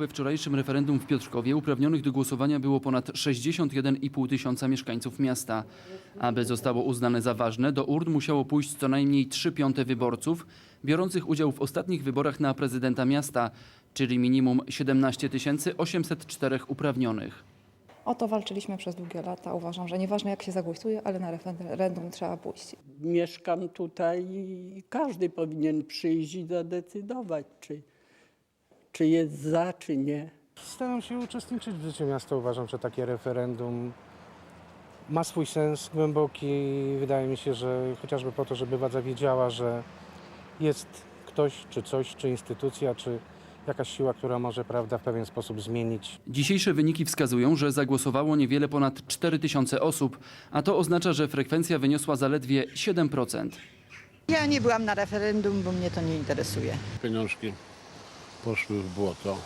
we wczorajszym referendum w Piotrkowie uprawnionych do głosowania było ponad 61,5 tysiąca mieszkańców miasta. Aby zostało uznane za ważne, do urn musiało pójść co najmniej 3 piąte wyborców biorących udział w ostatnich wyborach na prezydenta miasta, czyli minimum 17 804 uprawnionych. O to walczyliśmy przez długie lata. Uważam, że nieważne jak się zagłosuje, ale na referendum trzeba pójść. mieszkam tutaj i każdy powinien przyjść i zadecydować, czy, czy jest za, czy nie. Staram się uczestniczyć w życiu miasta. Uważam, że takie referendum ma swój sens głęboki. Wydaje mi się, że chociażby po to, żeby władza wiedziała, że jest ktoś, czy coś, czy instytucja, czy jakaś siła, która może prawda, w pewien sposób zmienić Dzisiejsze wyniki wskazują, że zagłosowało niewiele ponad 4 tysiące osób, a to oznacza, że frekwencja wyniosła zaledwie 7%. Ja nie byłam na referendum, bo mnie to nie interesuje. pieniążki poszły w błoto.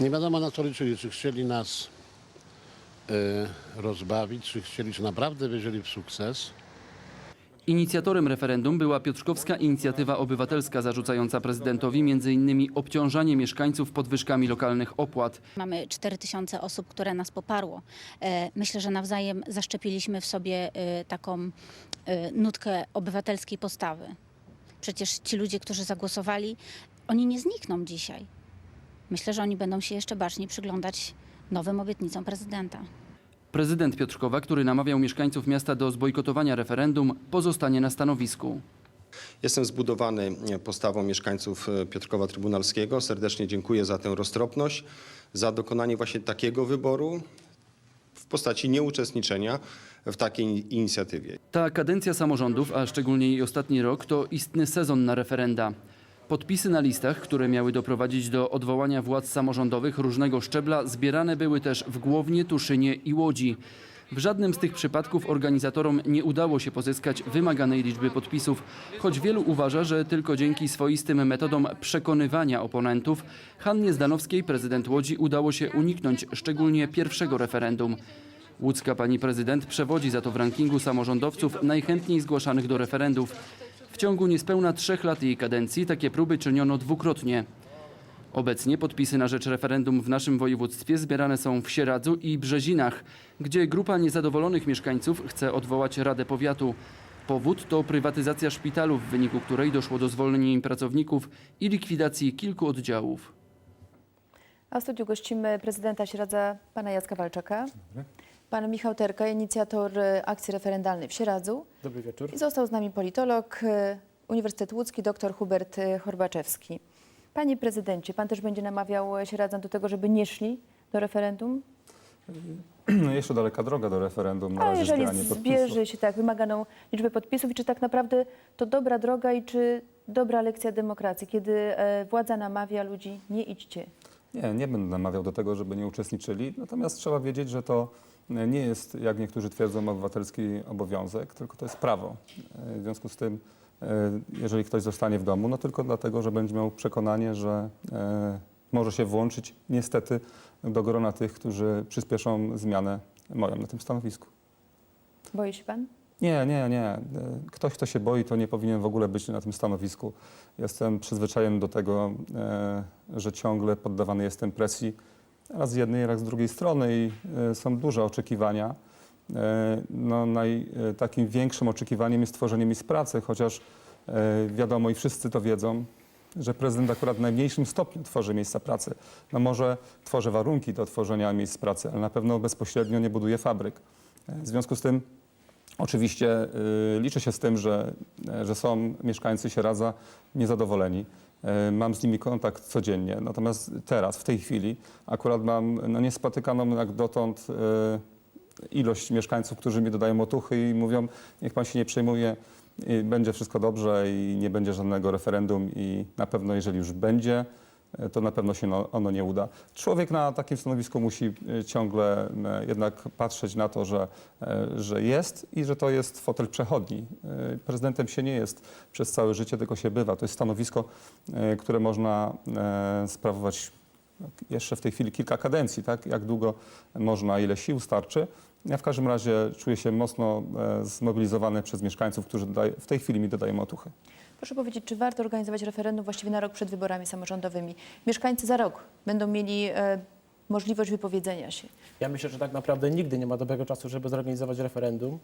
Nie wiadomo na co liczyli, czy chcieli nas y, rozbawić, czy chcieli, czy naprawdę wierzyli w sukces. Inicjatorem referendum była Piotrkowska Inicjatywa Obywatelska zarzucająca prezydentowi m.in. obciążanie mieszkańców podwyżkami lokalnych opłat. Mamy 4 tysiące osób, które nas poparło. E, Myślę, że nawzajem zaszczepiliśmy w sobie e, taką nutkę obywatelskiej postawy. Przecież ci ludzie, którzy zagłosowali, oni nie znikną dzisiaj. Myślę, że oni będą się jeszcze baczniej przyglądać nowym obietnicom prezydenta. Prezydent Piotrkowa, który namawiał mieszkańców miasta do zbojkotowania referendum, pozostanie na stanowisku. Jestem zbudowany postawą mieszkańców Piotrkowa Trybunalskiego. Serdecznie dziękuję za tę roztropność, za dokonanie właśnie takiego wyboru w postaci nieuczestniczenia w takiej inicjatywie. Ta kadencja samorządów, a szczególnie jej ostatni rok, to istny sezon na referenda. Podpisy na listach, które miały doprowadzić do odwołania władz samorządowych różnego szczebla, zbierane były też w Głownie, Tuszynie i Łodzi. W żadnym z tych przypadków organizatorom nie udało się pozyskać wymaganej liczby podpisów, choć wielu uważa, że tylko dzięki swoistym metodom przekonywania oponentów Hannie Zdanowskiej, prezydent Łodzi, udało się uniknąć szczególnie pierwszego referendum. Łódzka pani prezydent przewodzi za to w rankingu samorządowców najchętniej zgłaszanych do referendów. W ciągu niespełna trzech lat jej kadencji takie próby czyniono dwukrotnie. Obecnie podpisy na rzecz referendum w naszym województwie zbierane są w Sieradzu i Brzezinach, gdzie grupa niezadowolonych mieszkańców chce odwołać Radę Powiatu. Powód to prywatyzacja szpitalu, w wyniku której doszło do zwolnienia im pracowników i likwidacji kilku oddziałów. A w studiu gościmy prezydenta Sieradza, pana Jacka Walczaka. Pan Michał Terka, inicjator e, akcji referendalnej w Sieradzu. Dobry wieczór. I został z nami politolog, e, Uniwersytet Łódzki, dr Hubert e, Horbaczewski. Panie prezydencie, pan też będzie namawiał Sieradzan do tego, żeby nie szli do referendum? No jeszcze daleka droga do referendum. Na A razie jeżeli zbierze się tak wymaganą liczbę podpisów i czy tak naprawdę to dobra droga i czy dobra lekcja demokracji, kiedy e, władza namawia ludzi, nie idźcie. Nie, nie będę namawiał do tego, żeby nie uczestniczyli. Natomiast trzeba wiedzieć, że to nie jest, jak niektórzy twierdzą, obywatelski obowiązek, tylko to jest prawo. E, W związku z tym, e, jeżeli ktoś zostanie w domu, no tylko dlatego, że będzie miał przekonanie, że e, może się włączyć niestety do grona tych, którzy przyspieszą zmianę moją na tym stanowisku. Boi się pan? Nie, nie, nie. Ktoś, kto się boi, to nie powinien w ogóle być na tym stanowisku. Jestem przyzwyczajony do tego, że ciągle poddawany jestem presji raz z jednej, raz z drugiej strony i e, są duże oczekiwania. E, No, naj, e, takim większym oczekiwaniem jest tworzenie miejsc pracy, chociaż wiadomo i wszyscy to wiedzą, że prezydent akurat w najmniejszym stopniu tworzy miejsca pracy. No może tworzy warunki do tworzenia miejsc pracy, ale na pewno bezpośrednio nie buduje fabryk. W związku z tym Oczywiście liczę się z tym, że, że są mieszkańcy Sieradza niezadowoleni. Y, Mam z nimi kontakt codziennie. Natomiast teraz, w tej chwili, akurat mam no, niespotykaną jak dotąd y, ilość mieszkańców, którzy mi dodają otuchy i mówią, niech pan się nie przejmuje, będzie wszystko dobrze i nie będzie żadnego referendum i na pewno, jeżeli już będzie, to na pewno się no- ono nie uda. Człowiek na takim stanowisku musi y, ciągle y, jednak patrzeć na to, że, że jest i że to jest fotel przechodni. Prezydentem się nie jest przez całe życie, tylko się bywa. To jest stanowisko, które można sprawować jeszcze w tej chwili kilka kadencji, tak? Jak długo można, ile sił starczy. Ja w każdym razie czuję się mocno e, zmobilizowany przez mieszkańców, którzy w tej chwili mi dodają otuchy. Proszę powiedzieć, czy warto organizować referendum właściwie na rok przed wyborami samorządowymi? Mieszkańcy za rok będą mieli e, możliwość wypowiedzenia się. Ja myślę, że tak naprawdę nigdy nie ma dobrego czasu, żeby zorganizować referendum.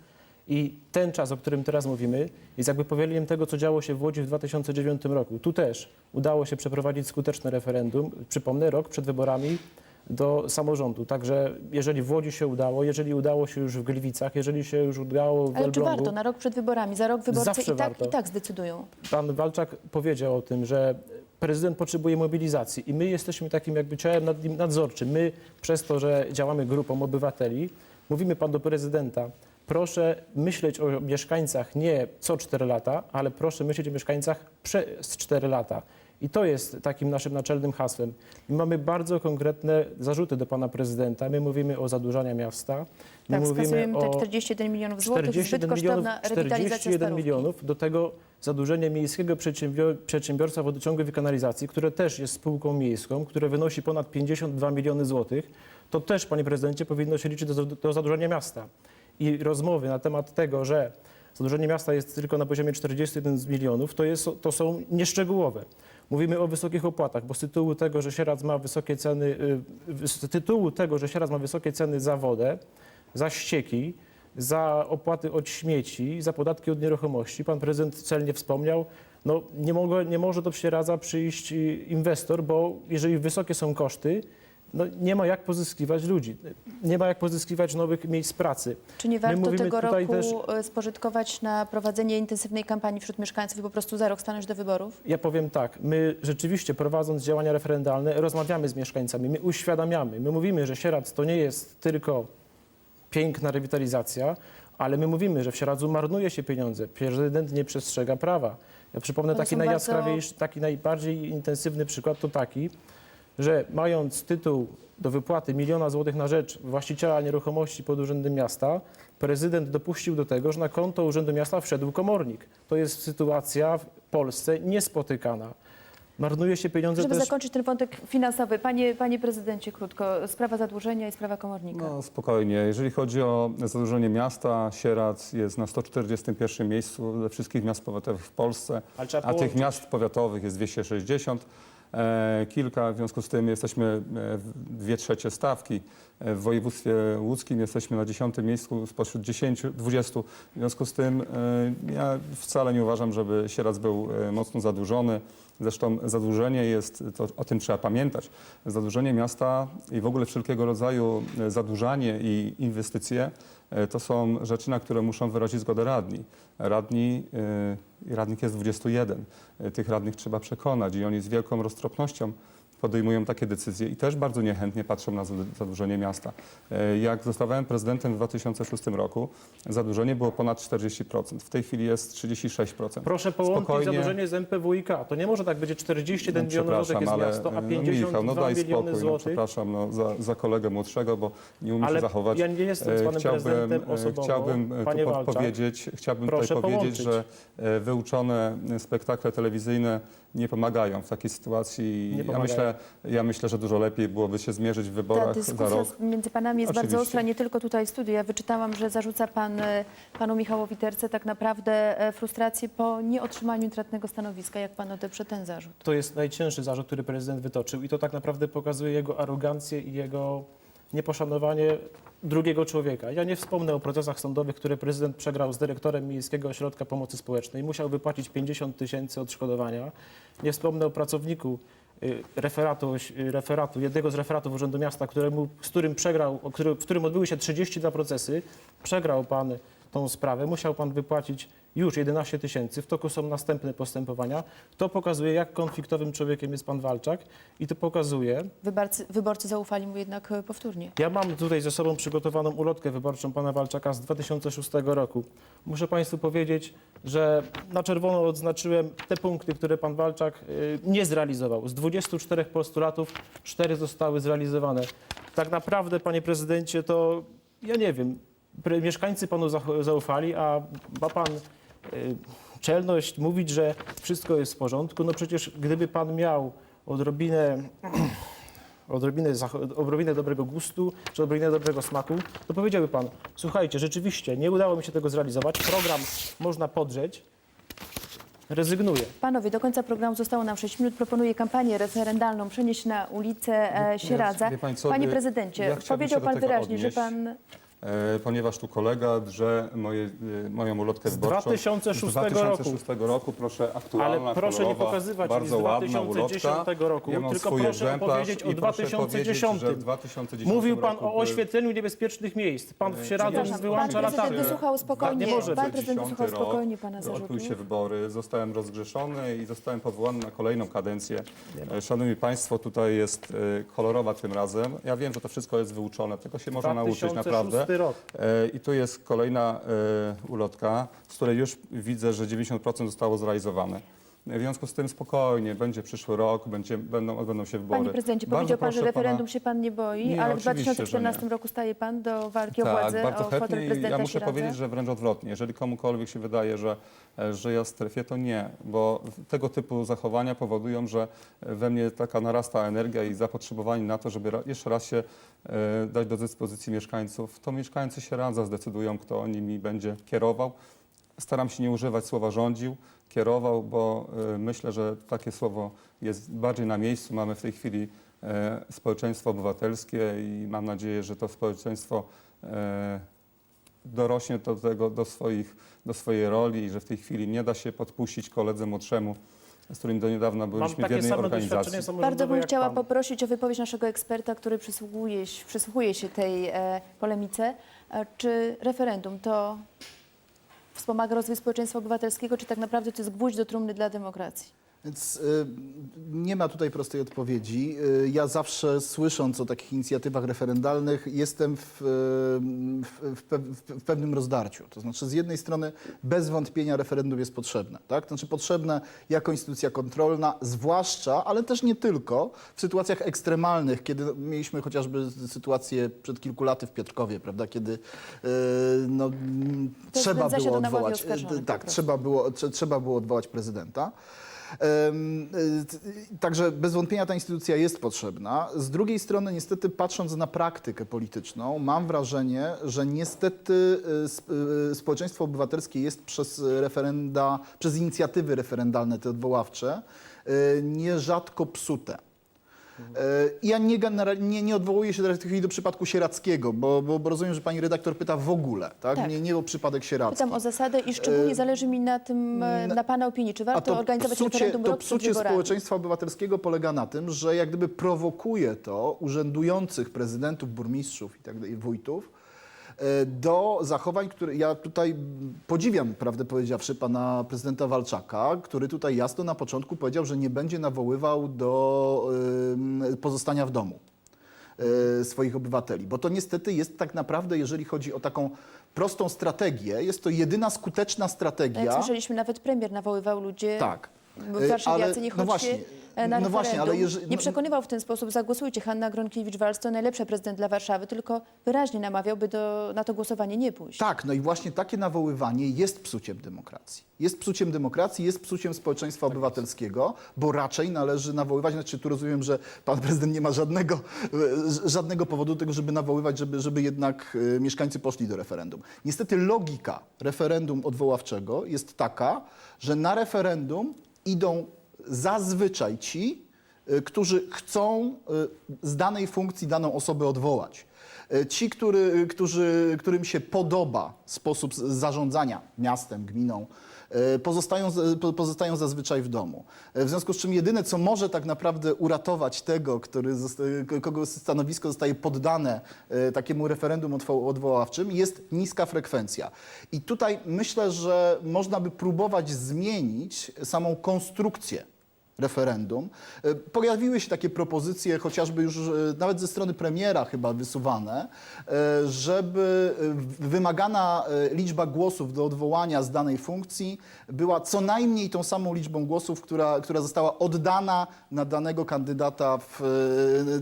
I ten czas, o którym teraz mówimy, jest jakby powieleniem tego, co działo się w Łodzi w 2009 roku. Tu też udało się przeprowadzić skuteczne referendum, przypomnę, rok przed wyborami do samorządu. Także jeżeli w Łodzi się udało, jeżeli udało się już w Gliwicach, jeżeli się już udało w Ale czy Elblągu, warto na rok przed wyborami? Za rok wyborcy Zawsze i tak, warto. i tak zdecydują. pan Walczak powiedział o tym, że prezydent potrzebuje mobilizacji i my jesteśmy takim jakby ciałem nad nim nadzorczym. My przez to, że działamy grupą obywateli, mówimy pan do prezydenta, proszę myśleć o mieszkańcach nie co 4 lata, ale proszę myśleć o mieszkańcach przez 4 lata. I to jest takim naszym naczelnym hasłem. My mamy bardzo konkretne zarzuty do pana prezydenta. My mówimy o zadłużaniu miasta. My Tak, mówimy skasujemy te o 41 milionów złotych, zbyt 41 kosztowna rewitalizacja 41 starówki. milionów, do tego zadłużenie miejskiego przedsiębior przedsiębiorstwa wodociągów i kanalizacji, które też jest spółką miejską, które wynosi ponad 52 miliony złotych, to też, panie prezydencie, powinno się liczyć do, do zadłużenia miasta. I rozmowy na temat tego, że zadłużenie miasta jest tylko na poziomie 41 milionów, to, jest, to są nieszczegółowe. Mówimy o wysokich opłatach, bo z tytułu tego, że Sieradz ma wysokie ceny, y, z tytułu tego, że Sieradz ma wysokie ceny za wodę, za ścieki, za opłaty od śmieci, za podatki od nieruchomości. Pan prezydent celnie wspomniał, no nie, mogę, nie może do Sieradza przyjść y, inwestor, bo jeżeli wysokie są koszty, no nie ma jak pozyskiwać ludzi, nie ma jak pozyskiwać nowych miejsc pracy. Czy nie warto tego roku też- e, spożytkować na prowadzenie intensywnej kampanii wśród mieszkańców i po prostu za rok stanąć do wyborów? Ja powiem tak, my rzeczywiście prowadząc działania referendalne rozmawiamy z mieszkańcami, my uświadamiamy, my mówimy, że Sieradz to nie jest tylko piękna rewitalizacja, ale my mówimy, że w Sieradzu marnuje się pieniądze, prezydent nie przestrzega prawa. Ja przypomnę taki najjaskrawiejszy, taki najbardziej intensywny przykład to taki, że mając tytuł do wypłaty miliona złotych na rzecz właściciela nieruchomości pod Urzędem Miasta, prezydent dopuścił do tego, że na konto Urzędu Miasta wszedł komornik. To jest sytuacja w Polsce niespotykana. Marnuje się pieniądze Żeby też... zakończyć ten wątek finansowy, panie, panie prezydencie, krótko, sprawa zadłużenia i sprawa komornika. No spokojnie. Jeżeli chodzi o zadłużenie miasta, Sieradz jest na 141 miejscu ze wszystkich miast powiatowych w Polsce, Ale trzeba a tych połączyć. miast powiatowych jest 260. E, kilka, w związku z tym jesteśmy e, dwie trzecie stawki. E, W województwie łódzkim jesteśmy na 10 miejscu spośród 10, 20. W związku z tym ja wcale nie uważam, żeby Sieradz był mocno zadłużony. Zresztą zadłużenie jest, to, o tym trzeba pamiętać, zadłużenie miasta i w ogóle wszelkiego rodzaju zadłużanie i inwestycje to są rzeczy, na które muszą wyrazić zgodę radni. Radni, e, i radnych jest 21. E, Tych radnych trzeba przekonać i oni z wielką roztropnością podejmują takie decyzje i też bardzo niechętnie patrzą na zad- zadłużenie miasta. E, Jak zostawałem prezydentem w 2006 roku, zadłużenie było ponad 40%. W tej chwili jest 36%. Proszę połączyć Spokojnie. zadłużenie z MPWiK. To nie może tak być 41 No, milionów złotych jest ale miasto, a no, 52 Michał, no daj spokój, no, złotych. przepraszam no, za, za kolegę młodszego, bo nie umie Ale się zachować. ja nie jestem z E, panem prezydentem e, osobowo, Chciałbym panie tu Walczak. podpowiedzieć, chciałbym tutaj powiedzieć, połączyć. że wyuczone spektakle telewizyjne nie pomagają w takiej sytuacji. Ja, myślę, ja myślę, że dużo lepiej byłoby się zmierzyć w Ta wyborach za dyskusja rok. między panami jest bardzo Oczywiście. ostra, nie tylko tutaj w studiu. Ja wyczytałam, że zarzuca pan e, panu Michałowi Terce tak naprawdę e, frustrację po nieotrzymaniu intratnego stanowiska. Jak pan odeprze ten zarzut? To jest najcięższy zarzut, który prezydent wytoczył i to tak naprawdę pokazuje jego arogancję i jego nieposzanowanie drugiego człowieka. Ja nie wspomnę o procesach sądowych, które prezydent przegrał z dyrektorem Miejskiego Ośrodka Pomocy Społecznej. Musiał wypłacić 50 tysięcy odszkodowania. Nie wspomnę o pracowniku y, referatu, y, referatu, jednego z referatów Urzędu Miasta, któremu, z którym przegrał, który, w którym odbyły się 32 procesy. Przegrał pan tą sprawę, musiał pan wypłacić już 11 tysięcy, w toku są następne postępowania. To pokazuje, jak konfliktowym człowiekiem jest pan Walczak i to pokazuje, Wyborcy, wyborcy zaufali mu jednak e, powtórnie. ja mam tutaj ze sobą przygotowaną ulotkę wyborczą pana Walczaka z 2006 roku. Muszę państwu powiedzieć, że na czerwono odznaczyłem te punkty, które pan Walczak y, nie zrealizował. Z 24 postulatów 4 zostały zrealizowane. Tak naprawdę, panie prezydencie, to ja nie wiem, mieszkańcy panu zaufali, a ma pan czelność mówić, że wszystko jest w porządku. No przecież gdyby pan miał odrobinę odrobinę, odrobinę dobrego gustu, czy odrobinę dobrego smaku, to powiedziałby pan, słuchajcie, rzeczywiście nie udało mi się tego zrealizować, program można podrzeć, Rezygnuję. Panowie, do końca programu zostało nam 6 minut. Proponuję kampanię referendalną przenieść na ulicę e, Sieradza. Panie y, prezydencie, ja powiedział pan wyraźnie, że odnieść. pan E, ponieważ tu kolega drze moje, e, moją ulotkę Z wyborczą. 2006 z 2006 roku. Proszę, aktualna, Ale proszę nie kolorowa, pokazywać mi z bardzo ładna 2010 ulotka. roku, Ja tylko proszę opowiedzieć o i proszę 2010. powiedzieć, że w 2010 Mówił pan roku o oświetleniu niebezpiecznych miejsc. Pan w Sieradzu Przepraszam, wyłącza latarnię. wysłuchał spokojnie. Nie może Pan prezydent wysłuchał 10 rok, spokojnie pana zarzutu. Odbyły się wybory, zostałem rozgrzeszony i zostałem powołany na kolejną kadencję. E, Szanowni Państwo, tutaj jest e, kolorowa tym razem. Ja wiem, że to wszystko jest wyuczone, tego się można nauczyć 2006 naprawdę. rok. E, I tu jest kolejna e, ulotka, z której już widzę, że 90% zostało zrealizowane. W związku z tym spokojnie, będzie przyszły rok, będzie, będą, odbędą się wybory. Panie prezydencie, Bardzo powiedział pan, że proszę referendum pana- się pan nie boi, Nie, ale w oczywiście, że 2014 nie. roku staje pan do walki o Tak, władzę, bardzo o fotel chętnie i prezydenta ja muszę Sieradza. powiedzieć, że wręcz odwrotnie. Jeżeli komukolwiek się wydaje, że, e, że ja strefie, to nie, bo tego typu zachowania powodują, że we mnie taka narasta energia i zapotrzebowanie na to, żeby ra- jeszcze raz się e, dać do dyspozycji mieszkańców. To mieszkańcy się radza zdecydują, kto nimi będzie kierował. Staram się nie używać słowa rządził, kierował, bo e, myślę, że takie słowo jest bardziej na miejscu. Mamy w tej chwili e, społeczeństwo obywatelskie i mam nadzieję, że to społeczeństwo e, dorośnie do, tego, do, swoich, do swojej roli i że w tej chwili nie da się podpuścić koledze młodszemu, z którym do niedawna Mam byliśmy w jednej organizacji. Bardzo bym chciała pan. poprosić o wypowiedź naszego eksperta, który przysłuchuje, się- przysłuchuje się tej e, polemice. E, czy referendum to wspomaga rozwój społeczeństwa obywatelskiego, czy tak naprawdę to jest gwóźdź do trumny dla demokracji? Więc y, nie ma tutaj prostej odpowiedzi. Y, ja zawsze słysząc o takich inicjatywach referendalnych jestem w, y, w, w, pe- w pewnym rozdarciu. To znaczy z jednej strony bez wątpienia referendum jest potrzebne. Tak? To znaczy potrzebne jako instytucja kontrolna, zwłaszcza, ale też nie tylko, w sytuacjach ekstremalnych, kiedy mieliśmy chociażby sytuację przed kilku laty w Piotrkowie, prawda? kiedy y, no, mm, trzeba było odwołać, tak, trzeba było, trze- trzeba było odwołać prezydenta. Y, Także bez wątpienia ta instytucja jest potrzebna. Z drugiej strony, niestety, patrząc na praktykę polityczną, mam wrażenie, że niestety y, y, społeczeństwo obywatelskie jest przez referenda, przez inicjatywy referendalne, te odwoławcze, nierzadko psute. E, Ja nie, nie, nie odwołuję się teraz w tej chwili do przypadku Sieradzkiego, bo, bo, bo rozumiem, że pani redaktor pyta w ogóle, tak? Tak. Nie, nie o przypadek Sieradzki. Pytam o zasadę i szczególnie E, zależy mi na tym, e, na pana opinii. Czy warto to organizować psucie, referendum to psucie społeczeństwa obywatelskiego polega na tym, że jak gdyby prowokuje to urzędujących prezydentów, burmistrzów i tak dalej, wójtów do zachowań, które ja tutaj podziwiam, prawdę powiedziawszy, pana prezydenta Walczaka, który tutaj jasno na początku powiedział, że nie będzie nawoływał do pozostania w domu e, swoich obywateli. Bo to niestety jest tak naprawdę, jeżeli chodzi o taką prostą strategię, jest to jedyna skuteczna No Jak strategia. słyszeliśmy, nawet premier nawoływał ludzi. Tak. W Warszawiacy, nie no chodźcie właśnie, e, na no właśnie, ale referendum. jeżeli, Nie no, przekonywał w ten sposób, zagłosujcie, Hanna Gronkiewicz-Waltz to najlepszy prezydent dla Warszawy, tylko wyraźnie namawiał, by do, na to głosowanie nie pójść. Tak, no i właśnie takie nawoływanie jest psuciem demokracji. Jest psuciem demokracji, jest psuciem społeczeństwa obywatelskiego, bo raczej należy nawoływać, znaczy tu rozumiem, że pan prezydent nie ma żadnego, e, żadnego powodu do tego, żeby nawoływać, żeby, żeby jednak e, mieszkańcy poszli do referendum. Niestety logika referendum odwoławczego jest taka, że na referendum idą zazwyczaj ci, y, którzy chcą y, z danej funkcji daną osobę odwołać. Y, Ci, który, którzy, którym się podoba sposób zarządzania miastem, gminą, pozostają, z- po- pozostają zazwyczaj w domu. Y, W związku z czym jedyne, co może tak naprawdę uratować tego, który kogo stanowisko zostaje poddane takiemu referendum odwo- odwoławczym, jest niska frekwencja. I tutaj myślę, że można by próbować zmienić samą konstrukcję referendum. E, Pojawiły się takie propozycje, chociażby już e, nawet ze strony premiera chyba wysuwane, e, żeby wymagana liczba głosów do odwołania z danej funkcji była co najmniej tą samą liczbą głosów, która, która została oddana na danego kandydata w,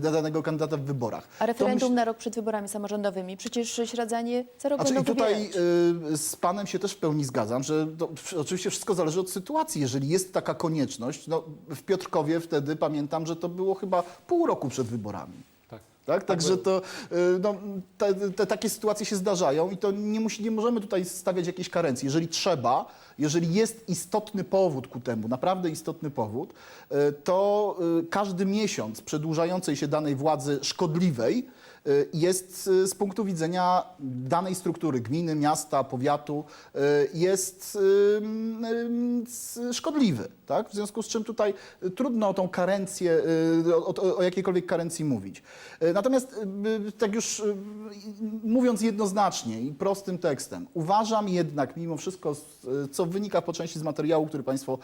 na danego kandydata w wyborach. A referendum To na rok przed wyborami samorządowymi? Przecież śradzanie za rok Znaczy, i tutaj wybierać. z panem się też w pełni zgadzam, że to, oczywiście wszystko zależy od sytuacji. Jeżeli jest taka konieczność, no, w Piotrkowie wtedy pamiętam, że to było chyba pół roku przed wyborami. Tak. Tak? Także to, y, no, te, te, takie sytuacje się zdarzają i to nie, musi, nie możemy tutaj stawiać jakiejś karencji. Jeżeli trzeba, jeżeli jest istotny powód ku temu, naprawdę istotny powód, y, to y, każdy miesiąc przedłużającej się danej władzy szkodliwej jest y, z punktu widzenia danej struktury gminy, miasta, powiatu, y, jest szkodliwy. Tak? W związku z czym tutaj y, trudno o tą karencję, y, o, o, jakiejkolwiek karencji mówić. Y, Natomiast y, tak już y, mówiąc jednoznacznie i prostym tekstem, uważam jednak mimo wszystko, y, co wynika po części z materiału, który Państwo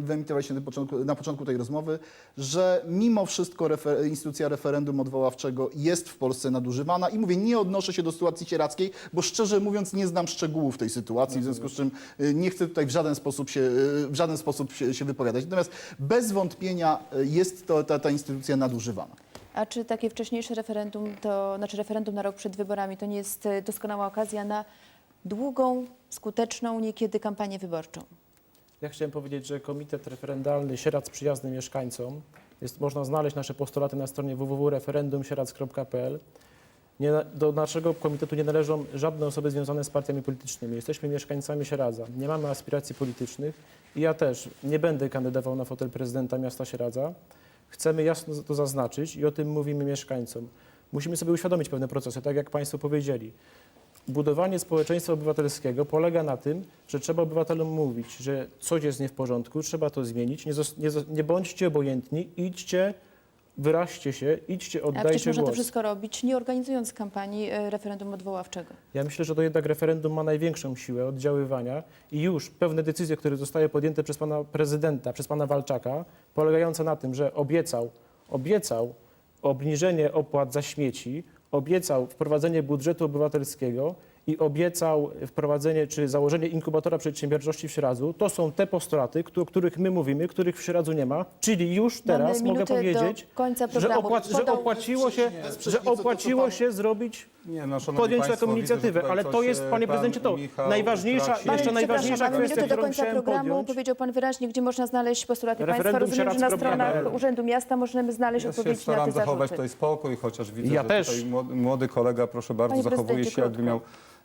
wyemitowaliście na początku, na początku tej rozmowy, że mimo wszystko refer- instytucja referendum odwoławczego jest w Polsce nadużywana i mówię, nie odnoszę się do sytuacji sieradzkiej, bo szczerze mówiąc nie znam szczegółów tej sytuacji, w związku z czym y, nie chcę tutaj w żaden sposób się, y, w żaden sposób się, się wypowiadać. Natomiast bez wątpienia y, jest to, ta, ta instytucja nadużywana. A czy takie wcześniejsze referendum, to znaczy referendum na rok przed wyborami, to nie jest doskonała okazja na długą, skuteczną, niekiedy kampanię wyborczą? Ja chciałem powiedzieć, że Komitet Referendalny Sieradz Przyjazny Mieszkańcom, jest, można znaleźć nasze postulaty na stronie www.referendumsieradz.pl. Nie, do naszego komitetu nie należą żadne osoby związane z partiami politycznymi. Jesteśmy mieszkańcami Sieradza. Nie mamy aspiracji politycznych i ja też nie będę kandydował na fotel prezydenta miasta Sieradza. Chcemy jasno to zaznaczyć i o tym mówimy mieszkańcom. Musimy sobie uświadomić pewne procesy, tak jak Państwo powiedzieli. Budowanie społeczeństwa obywatelskiego polega na tym, że trzeba obywatelom mówić, że coś jest nie w porządku, trzeba to zmienić. Nie, nie, nie bądźcie obojętni, idźcie, wyraźcie się, idźcie, A przecież oddajcie można to wszystko robić, nie organizując kampanii e, referendum odwoławczego. Ja myślę, że to jednak referendum ma największą siłę oddziaływania i już pewne decyzje, które zostały podjęte przez pana prezydenta, przez pana Walczaka, polegające na tym, że obiecał, obiecał obniżenie opłat za śmieci, obiecał wprowadzenie budżetu obywatelskiego i obiecał wprowadzenie czy założenie inkubatora przedsiębiorczości w Śradzu. To są te postulaty, o których my mówimy, których w Śradzu nie ma. Czyli już teraz Mamy mogę powiedzieć, że, opłac- że opłaciło się, że opłaciło się zrobić Nie, no, podjąć państwo, taką widzę, inicjatywę, tutaj ale to jest, e, panie pan prezydencie, to Michał najważniejsza, traci- jeszcze najważniejsza mamy kwestia, do końca programu. podjąć. Powiedział Pan wyraźnie, gdzie można znaleźć postulaty państwa. Referendum Rozumiem, że na stronach Urzędu Miasta możemy znaleźć Ja odpowiedzi na te zachować zarzuty. tutaj spokój, chociaż widzę, Ja że też. tutaj młody, kolega, proszę bardzo, Panie zachowuje się jakby miał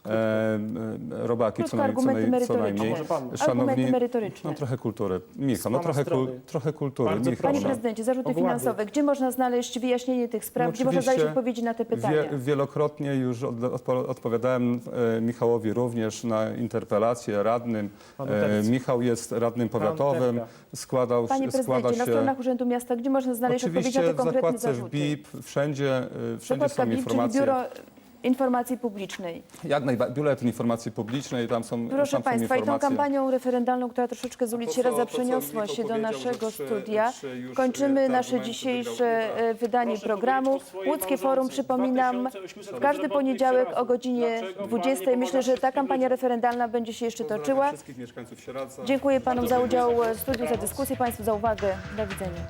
e, e, robaki co, naj, co, argumenty naj, co merytoryczne. najmniej. Może pan. Argumenty merytoryczne. no trochę kultury. Michał, no pana trochę, kul, strony. trochę kultury. Bardzo Michał, Panie proszę. no. prezydencie, zarzuty Ogłady. finansowe. Gdzie można znaleźć wyjaśnienie tych spraw? No Gdzie można znaleźć oczywiście odpowiedzi na te pytania? Wie, wielokrotnie już od, odpo, odpowiadałem e, Michałowi również na interpelację radnym. Panu E. Michał jest radnym powiatowym, składał, Panie składa prezydencie, na się... stronach Urzędu Miasta, gdzie można znaleźć odpowiedzi na Oczywiście te w konkretne zakładce w zarzuty? BIP, wszędzie, e, wszędzie Zakładka są BIP, czyli informacje. Biuro Informacji Publicznej. Jak najbardziej, biuletyn informacji publicznej, tam są, Proszę tam są Państwa, i tą informacje. kampanią referendalną, która troszeczkę z ulic to, co- Sieradza to, co przeniosła się do naszego studia, trzy już, kończymy te nasze dzisiejsze e, wydanie Proszę programu. Łódzkie Forum, przypominam, 2800 w każdy poniedziałek o godzinie Dlaczego pan 20. nie Myślę, że ta kampania referendalna będzie się jeszcze toczyła. wszystkich mieszkańców Sieradza. Dziękuję Panom za udział w studiu, za dyskusję, Państwu za uwagę. Do widzenia.